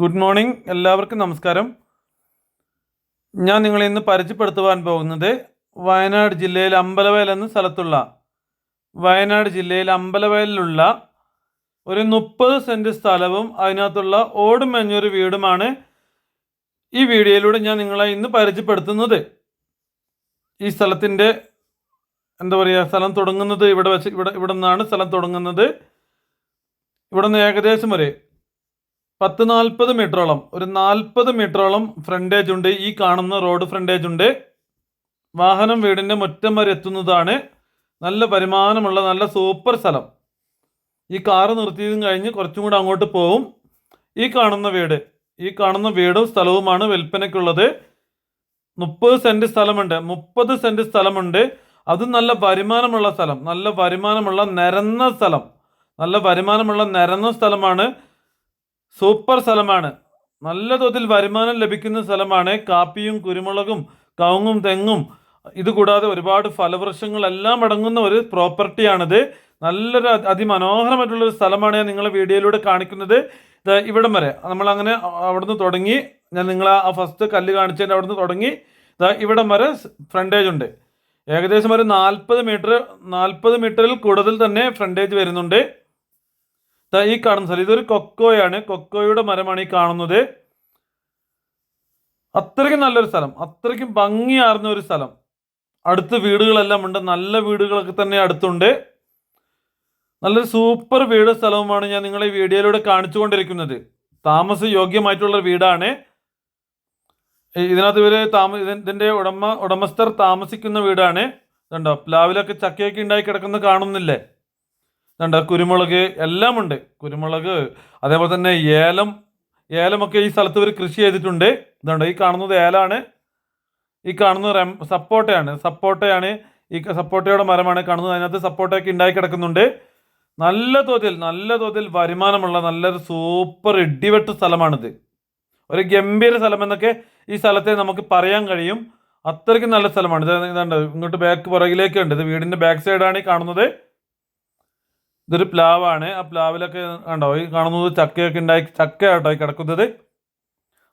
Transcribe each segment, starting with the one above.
Good morning. എല്ലാവർക്കും നമസ്കാരം. ഞാൻ നിങ്ങളെ ഇന്ന് പരിചയപ്പെടുത്തുവാൻ പോകുന്നത് വയനാട് ജില്ലയിൽ അമ്പലവയൽ എന്ന സ്ഥലത്തുള്ള വയനാട് ജില്ലയിൽ അമ്പലവയലിലുള്ള ഒരു മുപ്പത് സെന്റ് സ്ഥലവും അതിനകത്തുള്ള ഓട് മഞ്ഞൊരു വീടുമാണ് ഈ വീഡിയോയിലൂടെ ഞാൻ നിങ്ങളെ ഇന്ന് പരിചയപ്പെടുത്തുന്നത്. ഈ സ്ഥലത്തിന്റെ എന്താ പറയുക സ്ഥലം തുടങ്ങുന്നത് ഇവിടെ വെച്ച് ഇവിടെ ഇവിടെ നിന്നാണ് സ്ഥലം തുടങ്ങുന്നത്. ഇവിടെ നിന്ന് ഏകദേശം ഒരു പത്ത് നാൽപ്പത് മീറ്ററോളം ഒരു നാൽപ്പത് മീറ്ററോളം ഫ്രണ്ടേജ് ഉണ്ട്. ഈ കാണുന്ന റോഡ് ഫ്രണ്ടേജ് ഉണ്ട്. വാഹനം വീടിന്റെ മുറ്റം വരെ എത്തുന്നതാണ്. നല്ല വരുമാനമുള്ള നല്ല സൂപ്പർ സ്ഥലം. ഈ കാറ് നിർത്തിയതും കഴിഞ്ഞ് കുറച്ചും കൂടെ അങ്ങോട്ട് പോവും. ഈ കാണുന്ന വീട് ഈ കാണുന്ന വീടും സ്ഥലവുമാണ് വിൽപ്പനയ്ക്കുള്ളത്. മുപ്പത് സെന്റ് സ്ഥലമുണ്ട്. മുപ്പത് സെന്റ് സ്ഥലമുണ്ട്. അതും നല്ല വരുമാനമുള്ള സ്ഥലം. നല്ല വരുമാനമുള്ള നിരന്ന സ്ഥലം. നല്ല വരുമാനമുള്ള നിരന്ന സ്ഥലമാണ് സൂപ്പർ സ്ഥലമാണ്. നല്ല തോതിൽ വരുമാനം ലഭിക്കുന്ന സ്ഥലമാണ് കാപ്പിയും കുരുമുളകും കവുങ്ങും തെങ്ങും. ഇത് കൂടാതെ ഒരുപാട് ഫലവൃക്ഷങ്ങളെല്ലാം അടങ്ങുന്ന ഒരു പ്രോപ്പർട്ടിയാണിത്. നല്ലൊരു അതിമനോഹരമായിട്ടുള്ളൊരു സ്ഥലമാണ് ഞാൻ നിങ്ങളെ വീഡിയോയിലൂടെ കാണിക്കുന്നത്. ഇവിടം വരെ. നമ്മൾ അങ്ങനെ അവിടുന്ന് തുടങ്ങി ഞാൻ നിങ്ങളെ ആ ഫസ്റ്റ് കല്ല് കാണിച്ചതിന്റെ അവിടുന്ന് തുടങ്ങി ഇവിടം വരെ ഫ്രണ്ടേജ് ഉണ്ട്. ഏകദേശം ഒരു നാൽപ്പത് മീറ്റർ നാൽപ്പത് മീറ്ററിൽ കൂടുതൽ തന്നെ ഫ്രണ്ടേജ് വരുന്നുണ്ട്. ഈ കാണുന്ന സ്ഥലം. ഇതൊരു കൊക്കോയാണ്. കൊക്കോയുടെ മരമാണ് ഈ കാണുന്നത്. അത്രയ്ക്കും നല്ലൊരു സ്ഥലം. അത്രയ്ക്കും ഭംഗിയാർന്ന ഒരു സ്ഥലം. അടുത്ത് വീടുകളെല്ലാം ഉണ്ട്. നല്ല വീടുകളൊക്കെ തന്നെ അടുത്തുണ്ട്. നല്ലൊരു സൂപ്പർ വീട് സ്ഥലവുമാണ് ഞാൻ നിങ്ങളെ ഈ വീഡിയോയിലൂടെ കാണിച്ചുകൊണ്ടിരിക്കുന്നത്. താമസ യോഗ്യമായിട്ടുള്ള വീടാണ്. ഇതിനകത്ത് ഇവർ താമ ഇതിന്റെ ഉടമ ഉടമസ്ഥർ താമസിക്കുന്ന വീടാണ്. ഇതുണ്ടോ? പ്ലാവിലൊക്കെ ചക്കയൊക്കെ ഉണ്ടായി കിടക്കുന്ന കാണുന്നില്ലേ? ഇതുണ്ട് കുരുമുളക് എല്ലാം ഉണ്ട് കുരുമുളക് അതേപോലെ തന്നെ ഏലം ഏലമൊക്കെ ഈ സ്ഥലത്ത് ഇവർ കൃഷി ചെയ്തിട്ടുണ്ട്. ഇതുണ്ട് ഈ കാണുന്നത് ഏലാണ്. ഈ കാണുന്നത് റെം സപ്പോട്ടയാണ്. സപ്പോട്ടയാണ് ഈ സപ്പോട്ടയുടെ മരമാണ് കാണുന്നത്. അതിനകത്ത് സപ്പോട്ടയൊക്കെ ഉണ്ടായി കിടക്കുന്നുണ്ട്. നല്ല തോതിൽ നല്ല തോതിൽ വരുമാനമുള്ള നല്ലൊരു സൂപ്പർ ഇടിവെട്ട് സ്ഥലമാണിത്. ഒരു ഗംഭീര സ്ഥലം എന്നൊക്കെ ഈ സ്ഥലത്തെ നമുക്ക് പറയാൻ കഴിയും. അത്രയ്ക്കും നല്ല സ്ഥലമാണ്. ഇത് ഇതുണ്ട് ഇങ്ങോട്ട് ബാക്ക് പുറകിലേക്ക് ഉണ്ട് ഇത് വീടിന്റെ ബാക്ക് സൈഡാണ് ഈ കാണുന്നത്. ഇതൊരു പ്ലാവാണ്. ആ പ്ലാവിലൊക്കെ കണ്ടോ? ഈ കാണുന്നത് ചക്കയൊക്കെ ഉണ്ടായി ചക്ക കേട്ടോ ഈ കിടക്കുന്നത്.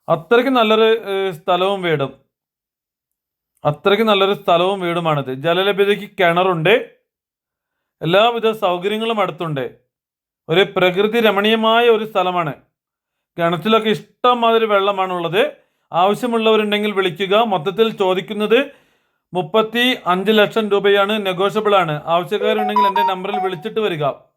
അത്രയ്ക്ക് നല്ലൊരു സ്ഥലവും വീടും. അത്രയ്ക്ക് നല്ലൊരു സ്ഥലവും വീടുമാണിത്. ജലലഭ്യതയ്ക്ക് കിണറുണ്ട്. എല്ലാവിധ സൗകര്യങ്ങളും അടുത്തുണ്ട്. ഒരു പ്രകൃതി രമണീയമായ ഒരു സ്ഥലമാണ്. കിണറ്റിലൊക്കെ ഇഷ്ടംമാതിരി വെള്ളമാണുള്ളത്. ആവശ്യമുള്ളവരുണ്ടെങ്കിൽ വിളിക്കുക. മൊത്തത്തിൽ ചോദിക്കുന്നത് മുപ്പത്തി അഞ്ച് ലക്ഷം രൂപയാണ്. നെഗോഷ്യബിൾ ആണ് ആവശ്യക്കാരുണ്ടെങ്കിൽ എന്റെ നമ്പറിൽ വിളിച്ചിട്ട് വരിക.